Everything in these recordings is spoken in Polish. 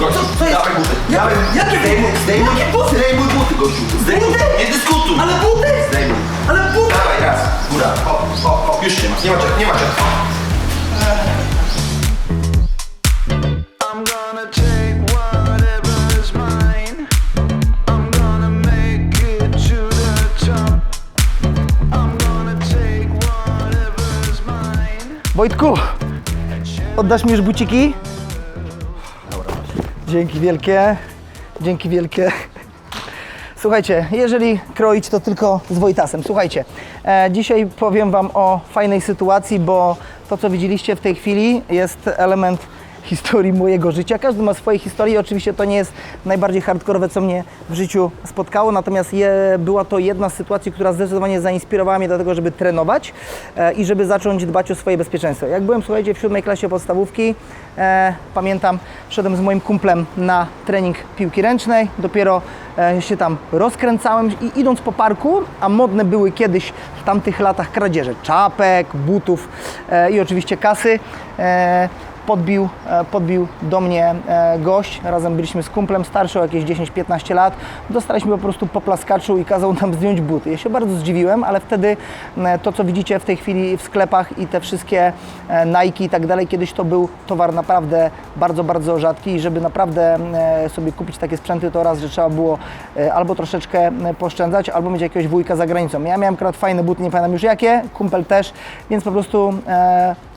Gościu, Co- co jest? Dawaj buty. Ja- Dawaj, jakie buty? zdejmuj, zdejmuj, Jakie buty? zdejmuj buty, gościu. Zdejmuj, Buty? nie dyskutuj. Ale buty? Zdejmuj. Ale buty! Dawaj, raz, góra, hop, hop, hop, już nie masz, nie ma cię, nie ma cię. I'm gonna take whatever's mine. I'm gonna make it to the top. I'm gonna take whatever's mine. Wojtku, oddasz mi już buciki? Dzięki wielkie, dzięki wielkie. Słuchajcie, jeżeli kroić, to tylko z Wojtasem. Słuchajcie, e, dzisiaj powiem Wam o fajnej sytuacji, bo to, co widzieliście w tej chwili, jest element historii mojego życia. Każdy ma swoje historie. Oczywiście to nie jest najbardziej hardkorowe, co mnie w życiu spotkało, natomiast je, była to jedna z sytuacji, która zdecydowanie zainspirowała mnie do tego, żeby trenować e, i żeby zacząć dbać o swoje bezpieczeństwo. Jak byłem, słuchajcie, w siódmej klasie podstawówki, e, pamiętam, szedłem z moim kumplem na trening piłki ręcznej, dopiero e, się tam rozkręcałem i idąc po parku, a modne były kiedyś w tamtych latach kradzieże czapek, butów e, i oczywiście kasy, e, podbił, e, podbił do mnie e, gość. Razem byliśmy z kumplem starszy o jakieś 10-15 lat. Dostaliśmy po prostu po plaskaczu i kazał nam zdjąć buty. Ja się bardzo zdziwiłem, ale wtedy e, to, co widzicie w tej chwili w sklepach i te wszystkie Nike i tak dalej, kiedyś to był towar naprawdę bardzo, bardzo rzadki i żeby naprawdę sobie kupić takie sprzęty, to raz, że trzeba było albo troszeczkę pooszczędzać, albo mieć jakiegoś wujka za granicą. Ja miałem akurat fajne buty, nie pamiętam już jakie, kumpel też, więc po prostu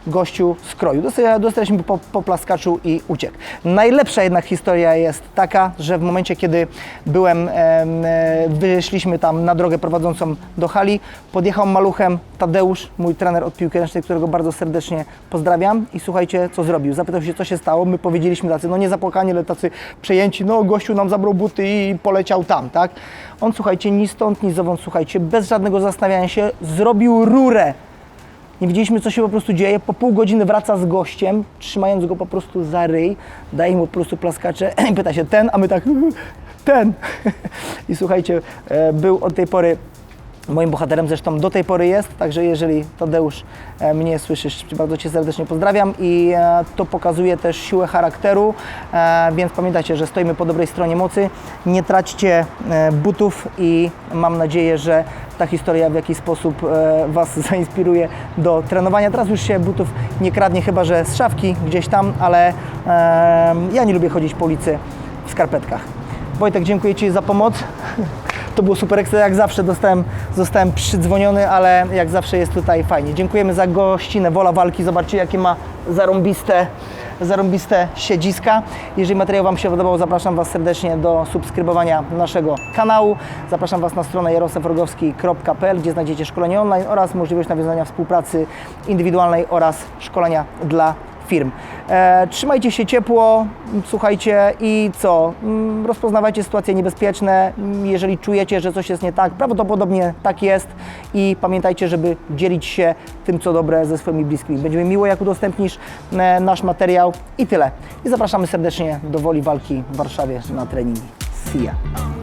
gościu skroju. Dosta- Dostaliśmy po, po plaskaczu i uciekł. Najlepsza jednak historia jest taka, że w momencie, kiedy byłem, em, e, wyszliśmy tam na drogę prowadzącą do hali, podjechał maluchem Tadeusz, mój trener od piłki ręcznej, którego bardzo serdecznie pozdrawiam i słuchajcie, co zrobił. Zapytał się, co się stało. My powiedzieliśmy tacy, no nie zapłakani, ale tacy przejęci, no gościu nam zabrał buty i poleciał tam, tak? On, słuchajcie, ni stąd, ni zowąd, słuchajcie, bez żadnego zastanawiania się, zrobił rurę nie wiedzieliśmy, co się po prostu dzieje. Po pół godziny wraca z gościem, trzymając go po prostu za ryj, daje mu po prostu plaskacze i pyta się ten, a my tak ten. I słuchajcie, e, był od tej pory moim bohaterem, zresztą do tej pory jest, także jeżeli Tadeusz e, mnie słyszysz, bardzo Cię serdecznie pozdrawiam i e, to pokazuje też siłę charakteru, e, więc pamiętajcie, że stoimy po dobrej stronie mocy, nie traćcie butów i mam nadzieję, że ta historia w jakiś sposób Was zainspiruje do trenowania. Teraz już się butów nie kradnie, chyba że z szafki gdzieś tam, ale ja nie lubię chodzić po ulicy w skarpetkach. Wojtek, dziękuję Ci za pomoc. To było super ekstra, jak zawsze dostałem, zostałem przydzwoniony, ale jak zawsze jest tutaj fajnie. Dziękujemy za gościnę, Wola Walki, zobaczcie jakie ma zarąbiste, zarąbiste siedziska. Jeżeli materiał Wam się podobał, zapraszam Was serdecznie do subskrybowania naszego kanału. Zapraszam Was na stronę jarosławrogowski.pl, gdzie znajdziecie szkolenie online oraz możliwość nawiązania współpracy indywidualnej oraz szkolenia dla firm. E, trzymajcie się ciepło, słuchajcie i co? Mm, Rozpoznawajcie sytuacje niebezpieczne. Mm, Jeżeli czujecie, że coś jest nie tak, prawdopodobnie tak jest i pamiętajcie, żeby dzielić się tym, co dobre ze swoimi bliskimi. Będzie mi miło, jak udostępnisz e, nasz materiał i tyle. I zapraszamy serdecznie do Woli Walki w Warszawie na treningi. See ya.